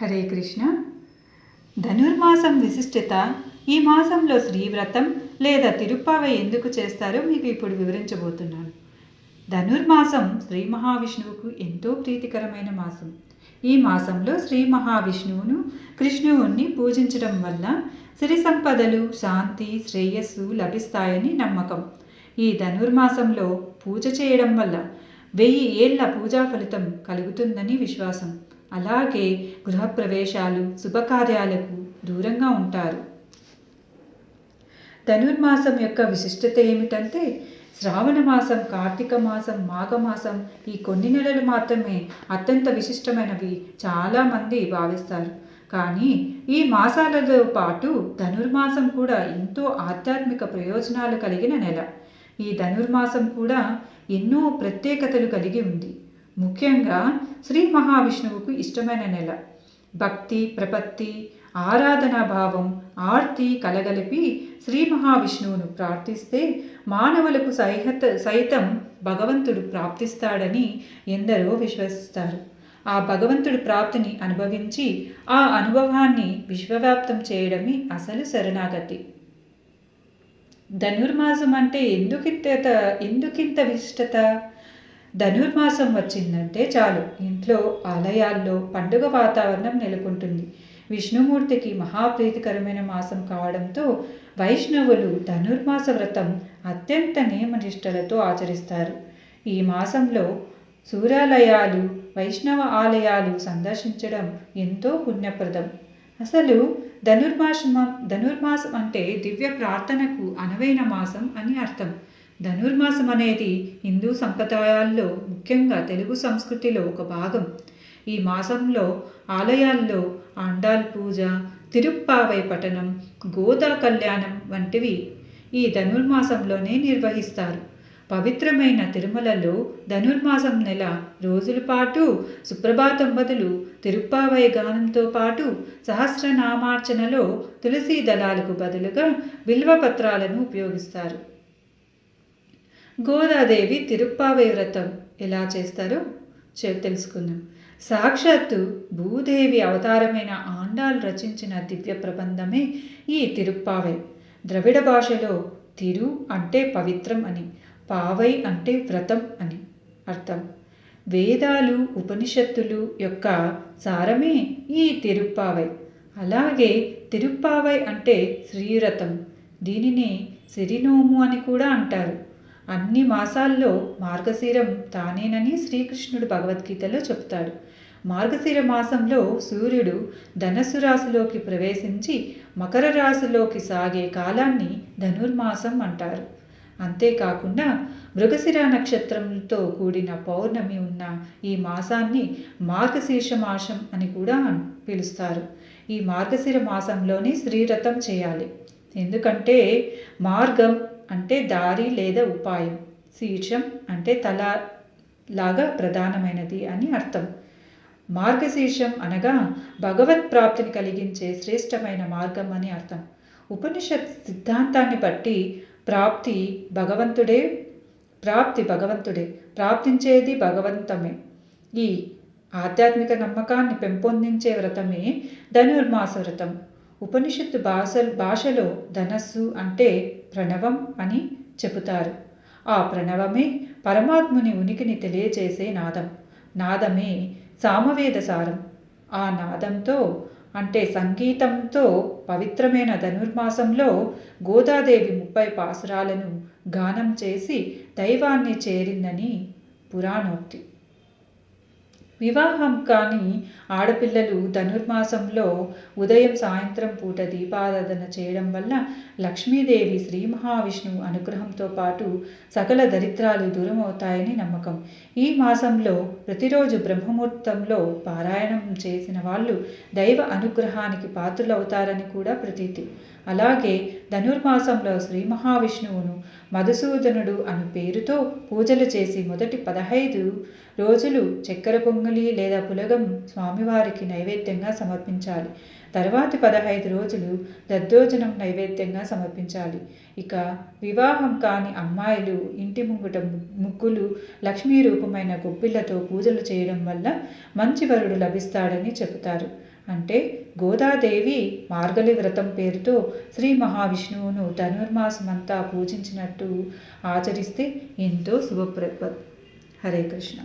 హరే కృష్ణ. ధనుర్మాసం విశిష్టత ఈ మాసంలో శ్రీవ్రతం లేదా తిరుప్పావ ఎందుకు చేస్తారో మీకు ఇప్పుడు వివరించబోతున్నాను. ధనుర్మాసం శ్రీ మహావిష్ణువుకు ఎంతో ప్రీతికరమైన మాసం. ఈ మాసంలో శ్రీ మహావిష్ణువును కృష్ణువుని పూజించడం వల్ల సిరి సంపదలు శాంతి శ్రేయస్సు లభిస్తాయని నమ్మకం. ఈ ధనుర్మాసంలో పూజ చేయడం వల్ల వెయ్యి ఏళ్ళ పూజా ఫలితం కలుగుతుందని విశ్వాసం. అలాగే గృహప్రవేశాలు శుభకార్యాలకు దూరంగా ఉంటారు. ధనుర్మాసం యొక్క విశిష్టత ఏమిటంటే శ్రావణ మాసం కార్తీక మాసం మాఘమాసం ఈ కొన్ని నెలలు మాత్రమే అత్యంత విశిష్టమైనవి చాలామంది భావిస్తారు. కానీ ఈ మాసాలతో పాటు ధనుర్మాసం కూడా ఎంతో ఆధ్యాత్మిక ప్రయోజనాలు కలిగిన నెల. ఈ ధనుర్మాసం కూడా ఎన్నో ప్రత్యేకతలు కలిగి ఉంది. ముఖ్యంగా శ్రీ మహావిష్ణువుకు ఇష్టమైన నెల. భక్తి ప్రపత్తి ఆరాధనా భావం ఆర్తి కలగలిపి శ్రీ మహావిష్ణువును ప్రార్థిస్తే మానవులకు సైహత సైతం భగవంతుడు ప్రాప్తిస్తాడని ఎందరో విశ్వసిస్తారు. ఆ భగవంతుడి ప్రాప్తిని అనుభవించి ఆ అనుభవాన్ని విశ్వవ్యాప్తం చేయడమే అసలు శరణాగతి. ధనుర్మాసం అంటే ఎందుకింత ఎందుకింత విశిష్టత? ధనుర్మాసం వచ్చిందంటే చాలు. ఇంట్లో ఆలయాల్లో పండుగ వాతావరణం నెలకొంటుంది. విష్ణుమూర్తికి మహాప్రీతికరమైన మాసం కావడంతో వైష్ణవులు ధనుర్మాస వ్రతం అత్యంత నియమనిష్టలతో ఆచరిస్తారు. ఈ మాసంలో సూర్యాలయాలు వైష్ణవ ఆలయాలు సందర్శించడం ఎంతో పుణ్యప్రదం. అసలు ధనుర్మాసం ధనుర్మాసం అంటే దివ్య ప్రార్థనకు అనువైన మాసం అని అర్థం. ధనుర్మాసం అనేది హిందూ సంప్రదాయాల్లో ముఖ్యంగా తెలుగు సంస్కృతిలో ఒక భాగం. ఈ మాసంలో ఆలయాల్లో ఆండాల్ పూజ తిరుప్పావై పఠనం గోదా కళ్యాణం వంటివి ఈ ధనుర్మాసంలోనే నిర్వహిస్తారు. పవిత్రమైన తిరుమలలో ధనుర్మాసం నెల రోజుల పాటు సుప్రభాతం బదులు తిరుప్పావై గానంతో పాటు సహస్రనామార్చనలో తులసీ దళాలకు బదులుగా బిల్వపత్రాలను ఉపయోగిస్తారు. గోదాదేవి తిరుప్పావై వ్రతం ఎలా చేస్తారో తెలుసుకుందాం. సాక్షాత్తు భూదేవి అవతారమైన ఆండాలు రచించిన దివ్య ప్రబంధమే ఈ తిరుప్పావై. ద్రవిడ భాషలో తిరు అంటే పవిత్రం అని పావై అంటే వ్రతం అని అర్థం. వేదాలు ఉపనిషత్తులు యొక్క సారమే ఈ తిరుప్పావై. అలాగే తిరుప్పావై అంటే శ్రీరథం దీనిని సిరినోము అని కూడా అంటారు. అన్ని మాసాల్లో మార్గశీరం తానేనని శ్రీకృష్ణుడు భగవద్గీతలో చెప్తాడు. మార్గశిర మాసంలో సూర్యుడు ధనస్సు రాశిలోకి ప్రవేశించి మకర రాశిలోకి సాగే కాలాన్ని ధనుర్మాసం అంటారు. అంతేకాకుండా మృగశిర నక్షత్రంతో కూడిన పౌర్ణమి ఉన్న ఈ మాసాన్ని మార్గశీర్ష మాసం అని కూడా పిలుస్తారు. ఈ మార్గశిర మాసంలోనే శ్రీరథం చేయాలి. ఎందుకంటే మార్గం అంటే దారి లేదా ఉపాయం. శీర్షం అంటే తల లాగా ప్రధానమైనది అని అర్థం. మార్గశీర్షం అనగా భగవత్ ప్రాప్తిని కలిగించే శ్రేష్టమైన మార్గం అని అర్థం. ఉపనిషత్ సిద్ధాంతాన్ని బట్టి ప్రాప్తి భగవంతుడే ప్రాప్తి భగవంతుడే ప్రాప్తించేది భగవంతమే. ఈ ఆధ్యాత్మిక నమ్మకాన్ని పెంపొందించే వ్రతమే ధనుర్మాస వ్రతం. ఉపనిషత్తు భాష భాషలో ధనస్సు అంటే ప్రణవం అని చెబుతారు. ఆ ప్రణవమే పరమాత్ముని ఉనికిని తెలియజేసే నాదం. నాదమే సామవేద సారం. ఆ నాదంతో అంటే సంగీతంతో పవిత్రమైన ధనుర్మాసంలో గోదాదేవి ముప్పై పాసురాలను గానం చేసి దైవాన్ని చేరిందని పురాణోక్తి. వివాహం కాని ఆడపిల్లలు ధనుర్మాసంలో ఉదయం సాయంత్రం పూట దీపారాధన చేయడం వల్ల లక్ష్మీదేవి శ్రీ మహావిష్ణువు అనుగ్రహంతో పాటు సకల దరిద్రాలు దూరం అవుతాయని నమ్మకం. ఈ మాసంలో ప్రతిరోజు బ్రహ్మముహూర్తంలో పారాయణం చేసిన వాళ్ళు దైవ అనుగ్రహానికి పాత్రులవుతారని కూడా ప్రతీతి. అలాగే ధనుర్మాసంలో శ్రీ మహావిష్ణువును మధుసూదనుడు అను పేరుతో పూజలు చేసి మొదటి పదహైదు రోజులు చక్కెర పొంగలి లేదా పులగం స్వామివారికి నైవేద్యంగా సమర్పించాలి. తర్వాతి పదహైదు రోజులు దద్దోజనం నైవేద్యంగా సమర్పించాలి. ఇక వివాహం కాని అమ్మాయిలు ఇంటి ముంగుట ముగ్గులు లక్ష్మీ రూపమైన గొప్పిళ్ళతో పూజలు చేయడం వల్ల మంచి వరుడు లభిస్తాడని చెబుతారు. అంటే గోదాదేవి మార్గలి వ్రతం పేరుతో శ్రీ మహావిష్ణువును ధనుర్మాసమంతా పూజించినట్టు ఆచరిస్తే ఎంతో శుభప్రదం హరే కృష్ణ.